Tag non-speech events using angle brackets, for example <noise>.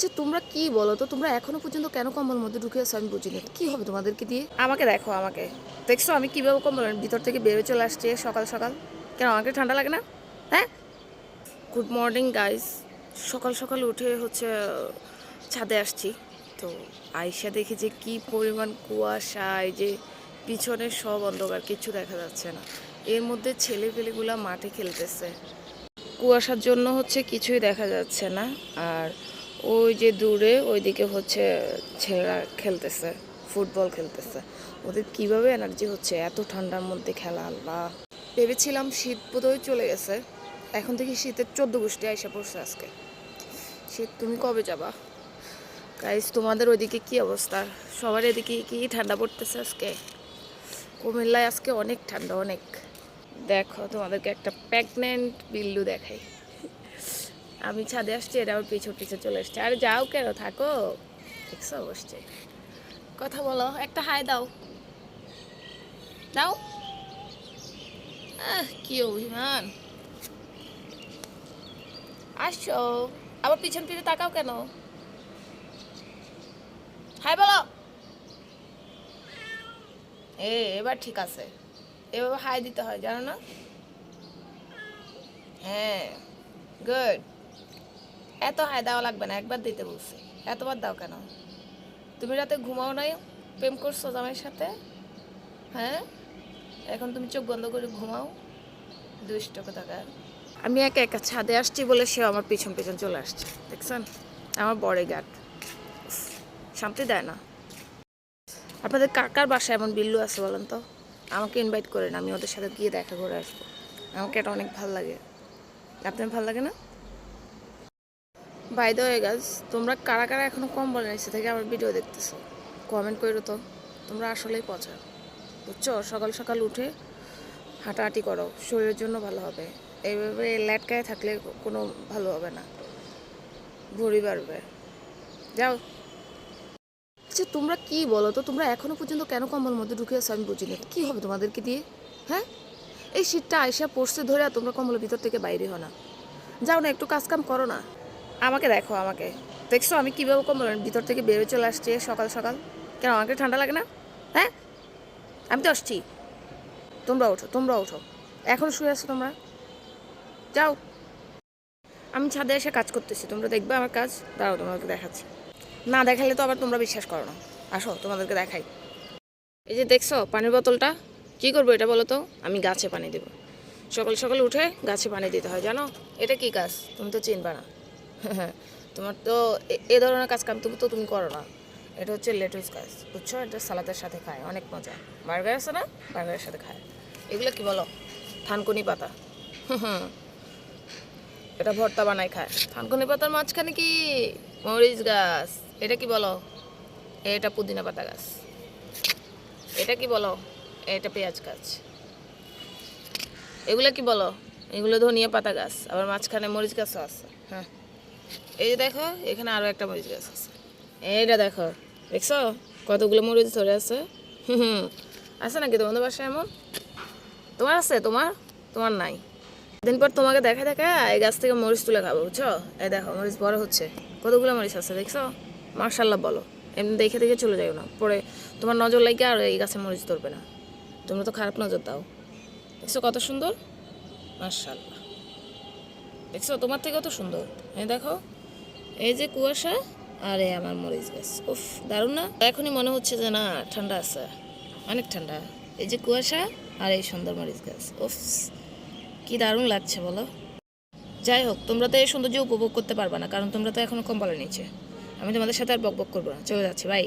আচ্ছা তোমরা কি বলো? তো তোমরা এখনও পর্যন্ত কেন কম্বল মধ্যে ঢুকে আছো আমি বুঝিনি কি হবে তোমাদেরকে দিয়ে? আমাকে দেখো, আমাকে। দেখছ আমি কীভাবে কম্বলের ভিতর থেকে বেরোয় চলে আসছি সকাল সকাল। কেন, আমাকে ঠান্ডা লাগে না? হ্যাঁ? গুড মর্নিং গাইস সকাল সকাল উঠে হচ্ছে, ছাদে আসছি। তো আয়সা দেখি যে কি পরিমাণ কুয়াশা, এই যে পিছনে সব অন্ধকার, কিছু দেখা যাচ্ছে না। এর মধ্যে ছেলে পেলেগুলা মাঠে খেলতেছে। কুয়াশার জন্য হচ্ছে কিছুই দেখা যাচ্ছে না। আর ওই যে দূরে ওইদিকে হচ্ছে ছেলেরা খেলতেছে, ফুটবল খেলতেছে। ওদের কীভাবে এনার্জি হচ্ছে? এত ঠান্ডার মধ্যে খেলা, আল্লাহ। ভেবেছিলাম শীত বোধহয় চলে গেছে। এখন থেকে শীতের চোদ্দ গোষ্ঠী আইসা পড়ছে আজকে। শীত, তুমি কবে যাবা? গাইস তোমাদের ওইদিকে কি অবস্থা? সবার এদিকে কি ঠান্ডা পড়তেছে আজকে? কুমিল্লায় আজকে অনেক ঠান্ডা, অনেক। দেখো, তোমাদেরকে একটা প্রেগনেন্ট বিল্লু দেখাই। আমি ছাদে আসছি এটা আমার পিছু পিছু চলে এসছে আর যাও কেন? থাকো। দেখছ অবশ্যই কথা বলো, একটা হাই দাও। দাও। কি অভিমান। আসছো। আবার পিছন ফিরে তাকাও কেন? হাই বলো। এ, এবার ঠিক আছে। এভাবে হাই দিতে হয়, জানো না? হ্যাঁ গুড। এত হায় দেওয়া লাগবে না, একবার দিতে বলছি। এতবার দাও কেন? তুমি রাতে ঘুমাও নাই, প্রেম করছ জামাইয়ের সাথে? হ্যাঁ? এখন তুমি চোখ বন্ধ করে ঘুমাও। দুষ্ট কোথাকার। আমি একা একা ছাদে আসছি বলে সে আমার পিছন পিছন চলে আসছে। দেখছেন? আমার বড়ে গাট শান্তি দেয় না। আপনাদের কাকার বাসায় এমন বিল্লু আছে বলেন তো? আমাকে ইনভাইট করেন, আমি ওদের সাথে গিয়ে দেখা করে আসব। আমাকে এটা অনেক ভালো লাগে। আপনার ভালো লাগে না? বাই দ্য গাছ তোমরা কারা কারা এখনও কম বলে নিচ্ছে থেকে আমার ভিডিও দেখতেছো? কমেন্ট করো তো। তোমরা আসলেই পচা। বুঝছ? সকাল সকাল উঠে হাঁটাহাঁটি করো। শরীরের জন্য ভালো হবে। এইভাবে ল্যাটকায় থাকলে কোনো ভালো হবে না। ভরি বাড়বে। যাও। আচ্ছা তোমরা কি বলো তো? তোমরা এখনও পর্যন্ত কেন কম্বল মধ্যে ঢুকে আছো আমি বুঝিনি। কী হবে তোমাদেরকে দিয়ে? হ্যাঁ? এই শীতটা আইসা পড়ছে ধরে আর তোমরা কম্বলের ভিতর থেকে বাইরে হো না। যাও না, একটু কাজ কাম করো না। আমাকে দেখো, আমাকে। দেখছ আমি কীভাবে কম্বলের ভিতর থেকে বেরোয় চলে আসছি সকাল সকাল। কেন, আমাকে ঠান্ডা লাগে না? হ্যাঁ? আমি তো আসছি। তোমরা ওঠো তোমরা ওঠো। এখন শুয়ে আসো তোমরা? যাও। আমি ছাদে এসে কাজ করতেছি, তোমরা দেখবে আমার কাজ। দাঁড়াও, তোমাদেরকে দেখাচ্ছি। না দেখালে তো আবার তোমরা বিশ্বাস করো না। আসো, তোমাদেরকে দেখাই। এই যে দেখছ, পানির বোতলটা? কি করব এটা বলো তো? আমি গাছে পানি দেবো। সকাল সকাল উঠে গাছে পানি দিতে হয়, জানো? এটা কি গাছ? তুমি তো চিনবা না। <laughs> তোমার তো এ- ধরনের কাজ কাম তুমি তো তুমি করো না। এটা হচ্ছে লেটুস গাছ বুঝছ? এটা সালাদের সাথে খায়, অনেক মজা। বার্গার আছে না? বার্গারের সাথে খায়। এগুলো কি বলো? থানকুনি পাতা। <laughs> এটা ভর্তা বানায় খায়। থানকুনি পাতার মাঝখানে কি মরিচ গাছ? এটা কি বলো? এটা পুদিনা পাতা গাছ। এটা কি বলো? এটা পেঁয়াজ গাছ। এগুলো কি বলো? এগুলো ধনিয়া পাতা গাছ, আবার মাঝখানে মরিচ গাছও আছে। হ্যাঁ। এই দেখো, এখানে আরও একটা মরিচ গাছ আছে। এইটা দেখো, দেখছ? কতগুলো মরিচ ধরে আছে? হুম আছে নাকি তোমাদের বাসায় এমন? তোমার আছে? তোমার? তোমার নাই। দিন পর তোমাকে দেখা দেখা এই গাছ থেকে মরিচ তুলে খাব, বুঝছ? এই দেখো, মরিচ বড় হচ্ছে। কতগুলো মরিচ আছে, দেখছ? মার্শাল্লাহ বলো। এমনি দেখে দেখে চলে যাও না। পরে তোমার নজর লাগে আর এই গাছে মরিচ ধরবে না। তোমরা তো খারাপ নজর দাও। দেখছ কত সুন্দর? মার্শাল্লাহ দেখছ, তোমার থেকে কত সুন্দর। হ্যাঁ দেখো এই যে কুয়াশা, আরে আমার মরিচ গাছ। উফ, দারুণ না? এখনই মনে হচ্ছে যে না, ঠান্ডা আছে। অনেক ঠান্ডা। এই যে কুয়াশা আর এই সুন্দর মরিচ গাছ। উফ, কি দারুণ লাগছে বলো। যাই হোক, তোমরা তো এই সৌন্দর্য উপভোগ করতে পারবে না, কারণ তোমরা তো এখনও কম্বলের নিচে। আমি তোমাদের সাথে আর বক বক করব না। চলে যাচ্ছি বাই